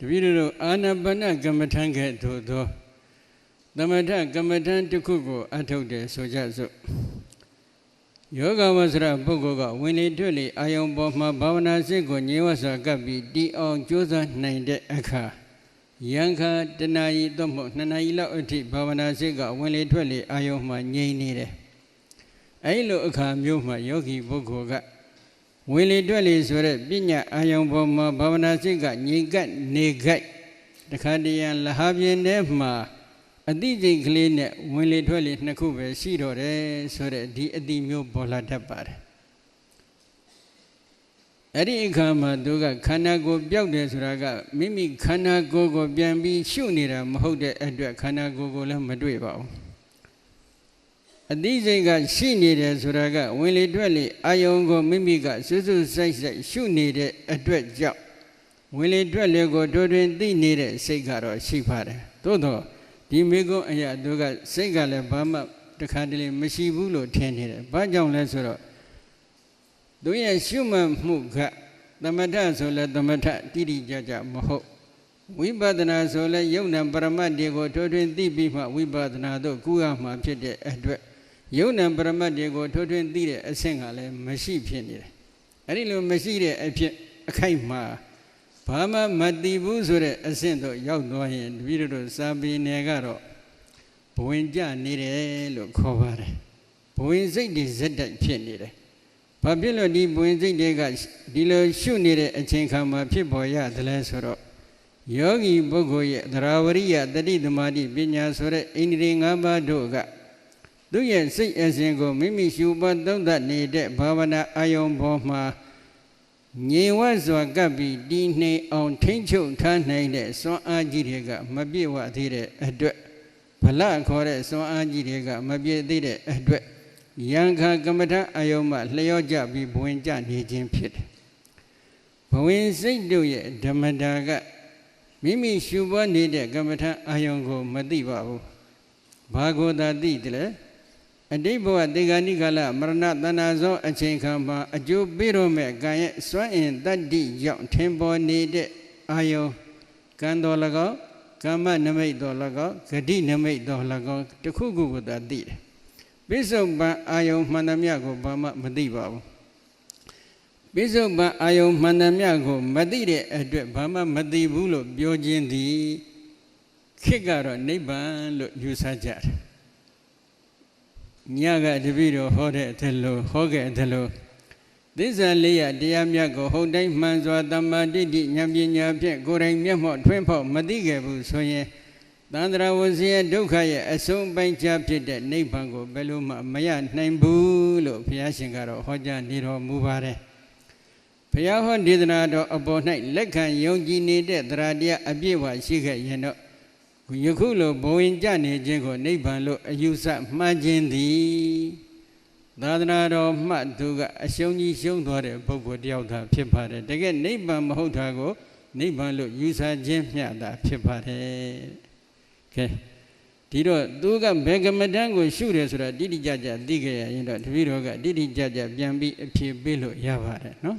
တပည့်တော်တို့အာနာပါနကမ္မထံကဲ့သို့သောသမထကမ္မထံတစ်ခုကိုအထုတ်တယ်ဆိုကြစို့ယောဂဝဆရာပုဂ္ဂိုလ်ကဝင်လေထွက်လေအာယုံပေါ်မှာဘာဝနာစိတ်ကိုညင်ဝစွာကပ်ပြီးတီအောင်ကြိုးစားနိုင်တဲ့အခါယံခာတဏှာဤသို့မဟုတ်နှစ်နာရီလောက်အထိဘာဝနာစိတ်ကဝင်လေထွက်လေအာယုံမှာငြိမ်နေတယ်အဲဒီလိုအခါမျိုးမှာယောဂီပုဂ္ဂိုလ်က ဝင်လေထွက်လေဆိုတဲ့ပညာအာယုံပေါ်မှာဘာဝနာစိတ်ကငြိမ်ကပ်နေကြိုက်တခါတည်းရန်လဟာပြင်းထဲမှာအတိစိတ်ကလေးနဲ့ဝင်လေထွက်လေနှစ်ခုပဲရှိတော့တယ်ဆိုတဲ့ဒီအတိမျိုးပေါ်လာတတ်ပါတယ်အဲ့ဒီအခါမှာသူကခန္ဓာကိုယ်ပျောက်တယ်ဆိုတာကမိမိခန္ဓာကိုယ်ကိုပြန်ပြီးရှုနေတာမဟုတ်တဲ့အတွက်ခန္ဓာကိုယ်ကိုလည်းမတွေ့ပါဘူး အတိစိတ်ကရှိနေတယ်ဆိုတာကဝင်လေထွက်လေအာယုံကိုမိမိကစွစွဆိုင်ဆိုင်ရှုနေတဲ့အတွက်ကြောင့်ဝင်လေထွက်လေကိုတို့တွင်သိနေတဲ့စိတ်ကတော့ရှိပါတယ်သို့တော့ဒီမိကုံအရာတို့ကစိတ်ကလည်းဘာမှတခါတလေမရှိဘူးလို့ထင်နေတယ်ဘာကြောင့်လဲဆိုတော့သူရဲ့ရှုမှတ်မှုကသမထဆိုလဲသမထတိတိကျကျမဟုတ်ဝိပဿနာဆိုလဲယုံနံပရမတ်တွေကိုထိုးထွင်းသိပြီးမှဝိပဿနာတို့ကူရမှာဖြစ်တဲ့အတွက် ယုံနံပရမတ်တွေကိုထိုးထွင်းသိတဲ့အဆင့်ကလည်းမရှိဖြစ်နေတယ်အဲ့ဒီလိုမရှိတဲ့အဖြစ်အခိုက်မှာဘာမှမသိဘူးဆိုတဲ့အဆင့်တော့ရောက်သွားရင်တပည့်တို့စာပေနယ်ကတော့ဘဝင်ကြနေတယ်လို့ခေါ်ပါတယ်ဘဝင်စိတ်တွေဇက်တိုက်ဖြစ်နေတယ်ဘာဖြစ်လို့ဒီဘဝင်စိတ်တွေကဒီလိုရှုနေတဲ့အချိန်ခါမှာဖြစ်ပေါ်ရတယ်လဲဆိုတော့ယောဂီပုဂ္ဂိုလ်ရဲ့သရဝရိယတတိသမารိပညာဆိုတဲ့အိန္ဒြေ၅ပါးတို့က သူရဲ့စိတ်အစဉ်ကိုမိမိရှုပတ်သုံးသပ်နေတဲ့ဘာဝနာအာယုံပေါ်မှာငြိမ်ဝစွာကပ်ပြီးတည်နှိမ်အောင်ထိမ့်ချုပ်ထားနိုင်တဲ့စွမ်းအားကြီးတွေကမပြည့်ဝသေးတဲ့အတွက်ဗလခေါ်တဲ့စွမ်းအားကြီးတွေကမပြည့်သေးတဲ့အတွက်ယံခကမ္မထအယုံမှလျော့ကြပြီးဘဝင်ကြနေခြင်းဖြစ်တယ်ဘဝင်စိတ်တို့ရဲ့ဓမ္မတာကမိမိရှုပွားနေတဲ့ကမ္မထအာယုံကိုမသိပါဘူးဘာကိုသာသိတယ်လဲ အတိတ်ဘဝတေဂာနိကလမရဏတဏ္ဍာသောအချိန်ခါမှာအကျိုးပေးတော့မဲ့ကံရဲ့စွမ်းအင်တတ္တိကြောင့်ထင်ပေါ်နေတဲ့အာယုံကံတော်၎င်းကမ္မနမိတ်တော်၎င်းဂတိနမိတ်တော်၎င်းတစ်ခုခုကိုသာသိတယ်ပိစုံပံအာယုံမှန်သမျှကိုဘာမှမသိပါဘူးပိစုံပံအာယုံမှန်သမျှကိုမသိတဲ့အတွက်ဘာမှမသိဘူးလို့ပြောခြင်းသည်ခေတ်ကတော့နိဗ္ဗာန်လို့ယူဆကြတယ် ညကတပည့်တော်ဟောတဲ့အထက်လို့ဟောခဲ့အထက်လို့သစ္စာလေးရတရားမြတ်ကိုဟုတ်တိုင်းမှန်စွာတမ္မာတိတိဉာဏ်ပညာဖြင့်ကိုယ်တိုင်မျက်မှောက်ထွင်းဖောက်မသိခဲ့ဘူးဆိုရင်သန္တရာဝစီရဲ့ဒုက္ခရဲ့အဆုံးပိုင်းခြားဖြစ်တဲ့နိဗ္ဗာန်ကိုဘယ်လိုမှမရနိုင်ဘူးလို့ဘုရားရှင်ကတော့ဟောကြားနေတော်မူပါတယ်ဘုရားဟောဒေသနာတော်အပေါ်၌လက်ခံယုံကြည်နေတဲ့တရားတရားအပြည့်အဝရှိခဲ့ရင်တော့ ယခုလိုဘဝင်ကြနေခြင်းကိုနိဗ္ဗာန်လို့အယူဆမှန်းခြင်းသည်သာသနာတော်မှတ်သူကအရှုံးကြီးရှုံးသွားတဲ့ပုဂ္ဂိုလ်တယောက်သာဖြစ်ပါတယ်တကယ်နိဗ္ဗာန်မဟုတ်တာကိုနိဗ္ဗာန်လို့ယူဆခြင်းမျှတာဖြစ်ပါတယ်ကဲဒီတော့သူကဘေကမတန်းကိုရှုတယ်ဆိုတာတိတိကျကျသိကြရရင်တော့တပည့်တော်ကတိတိကျကျပြန်ပြီးအဖြေပေးလို့ရပါတယ်နော်